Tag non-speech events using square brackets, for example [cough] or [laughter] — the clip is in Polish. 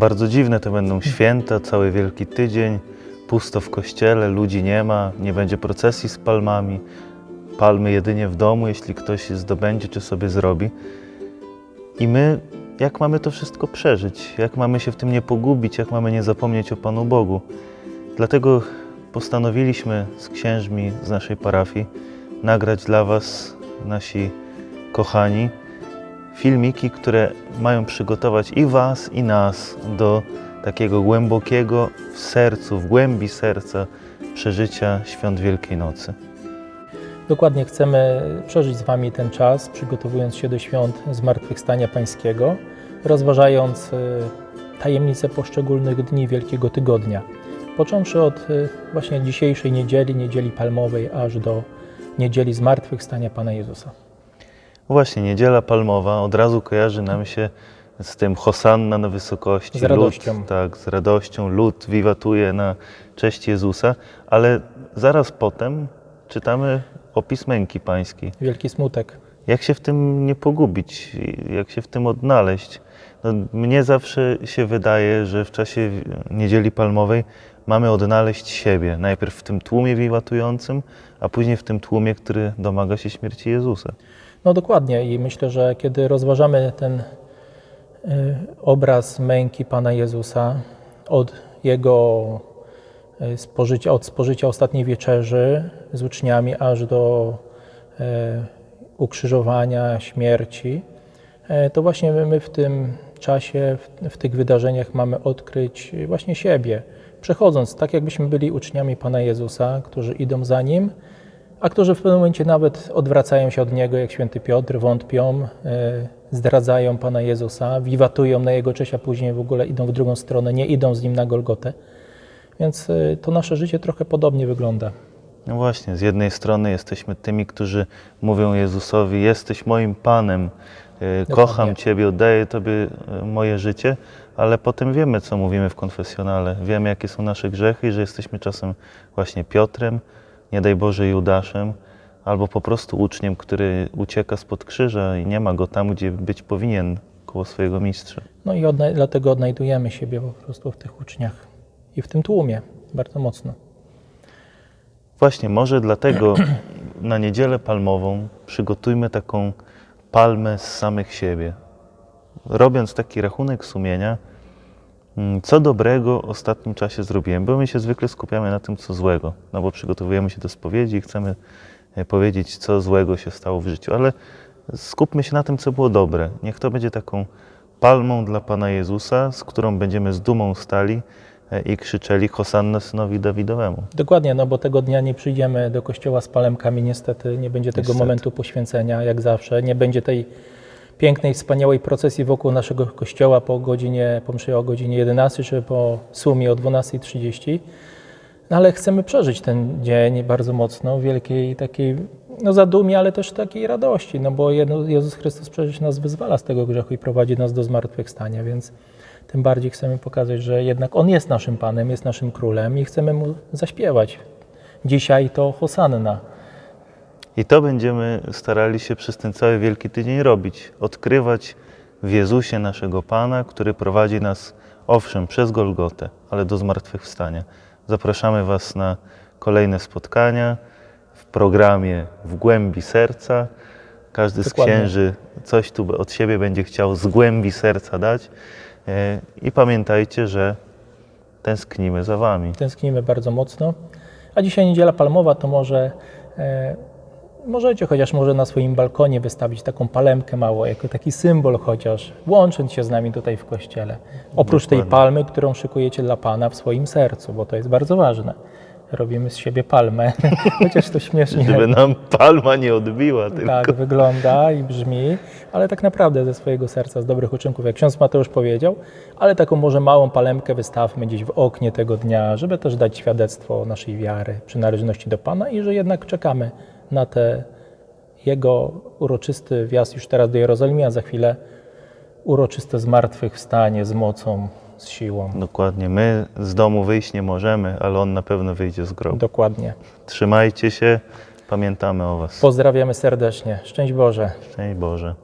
Bardzo dziwne to będą święta, cały Wielki Tydzień, pusto w kościele, ludzi nie ma, nie będzie procesji z palmami, palmy jedynie w domu, jeśli ktoś je zdobędzie czy sobie zrobi. I my, jak mamy to wszystko przeżyć? Jak mamy się w tym nie pogubić? Jak mamy nie zapomnieć o Panu Bogu? Dlatego postanowiliśmy z księżmi z naszej parafii nagrać dla Was, nasi kochani, filmiki, które mają przygotować i Was, i nas do takiego głębokiego w sercu, w głębi serca przeżycia świąt Wielkiej Nocy. Dokładnie chcemy przeżyć z Wami ten czas, przygotowując się do świąt Zmartwychwstania Pańskiego, rozważając y, tajemnice poszczególnych dni Wielkiego Tygodnia. Począwszy od y, właśnie dzisiejszej niedzieli, niedzieli palmowej, aż do niedzieli Zmartwychwstania Pana Jezusa. Właśnie, Niedziela Palmowa od razu kojarzy nam się z tym Hosanna na wysokości. Z radością. Lud, tak, z radością. Lud wiwatuje na cześć Jezusa, ale zaraz potem czytamy opis męki pańskiej. Wielki smutek. Jak się w tym nie pogubić? Jak się w tym odnaleźć? No, mnie zawsze się wydaje, że w czasie Niedzieli Palmowej mamy odnaleźć siebie. Najpierw w tym tłumie wiwatującym, a później w tym tłumie, który domaga się śmierci Jezusa. No dokładnie i myślę, że kiedy rozważamy ten y, obraz męki Pana Jezusa od Jego y, spożycia, od spożycia ostatniej wieczerzy z uczniami aż do y, ukrzyżowania, śmierci, to właśnie my- w tym czasie, w tych wydarzeniach mamy odkryć właśnie siebie, przechodząc tak, jakbyśmy byli uczniami Pana Jezusa, którzy idą za Nim, a którzy w pewnym momencie nawet odwracają się od Niego, jak święty Piotr, wątpią, e, zdradzają Pana Jezusa, wiwatują na Jego cześć, a później w ogóle idą w drugą stronę, nie idą z Nim na Golgotę. Więc e, to nasze życie trochę podobnie wygląda. No właśnie, z jednej strony jesteśmy tymi, którzy mówią Jezusowi: Jesteś moim Panem, e, kocham Dokładnie. Ciebie, oddaję Tobie moje życie, ale potem wiemy, co mówimy w konfesjonale. Wiemy, jakie są nasze grzechy i że jesteśmy czasem właśnie Piotrem, nie daj Boże Judaszem, albo po prostu uczniem, który ucieka spod krzyża i nie ma go tam, gdzie być powinien, koło swojego mistrza. No i odna- dlatego odnajdujemy siebie po prostu w tych uczniach i w tym tłumie bardzo mocno. Właśnie, może dlatego [clears throat] na niedzielę palmową przygotujmy taką palmę z samych siebie. Robiąc taki rachunek sumienia, co dobrego w ostatnim czasie zrobiłem, bo my się zwykle skupiamy na tym, co złego, no bo przygotowujemy się do spowiedzi i chcemy e, powiedzieć, co złego się stało w życiu, ale skupmy się na tym, co było dobre. Niech to będzie taką palmą dla Pana Jezusa, z którą będziemy z dumą stali e, i krzyczeli Hosanna synowi Dawidowemu. Dokładnie, no bo tego dnia nie przyjdziemy do kościoła z palemkami, niestety nie będzie tego Niestety. momentu poświęcenia, jak zawsze, nie będzie tej pięknej, wspaniałej procesji wokół naszego kościoła po godzinie, po mszy o godzinie 11 czy po sumie o 12.30. No ale chcemy przeżyć ten dzień bardzo mocno, wielkiej takiej no zadumie, ale też takiej radości, no bo Jezus Chrystus przecież nas wyzwala z tego grzechu i prowadzi nas do zmartwychwstania, więc tym bardziej chcemy pokazać, że jednak On jest naszym Panem, jest naszym Królem i chcemy Mu zaśpiewać. Dzisiaj to Hosanna. I to będziemy starali się przez ten cały Wielki Tydzień robić. Odkrywać w Jezusie naszego Pana, który prowadzi nas, owszem, przez Golgotę, ale do zmartwychwstania. Zapraszamy Was na kolejne spotkania w programie W głębi serca. Każdy Dokładnie. z księży coś tu od siebie będzie chciał z głębi serca dać. E, I pamiętajcie, że tęsknimy za Wami. Tęsknimy bardzo mocno. A dzisiaj niedziela palmowa, to może e, możecie chociaż może na swoim balkonie wystawić taką palemkę małą, jako taki symbol chociaż, łącząc się z nami tutaj w kościele. Oprócz tej Dokładnie. palmy, którą szykujecie dla Pana w swoim sercu, bo to jest bardzo ważne. Robimy z siebie palmę, [laughs] chociaż to śmiesznie Żeby nam palma nie odbiła, tylko tak wygląda i brzmi, ale tak naprawdę ze swojego serca, z dobrych uczynków, jak ksiądz Mateusz powiedział, ale taką może małą palemkę wystawmy gdzieś w oknie tego dnia, żeby też dać świadectwo naszej wiary, przynależności do Pana i że jednak czekamy na te Jego uroczysty wjazd już teraz do Jerozolimy, a za chwilę uroczyste zmartwychwstanie z mocą, z siłą. Dokładnie. My z domu wyjść nie możemy, ale on na pewno wyjdzie z grobu. Dokładnie. Trzymajcie się, pamiętamy o Was. Pozdrawiamy serdecznie. Szczęść Boże. Szczęść Boże.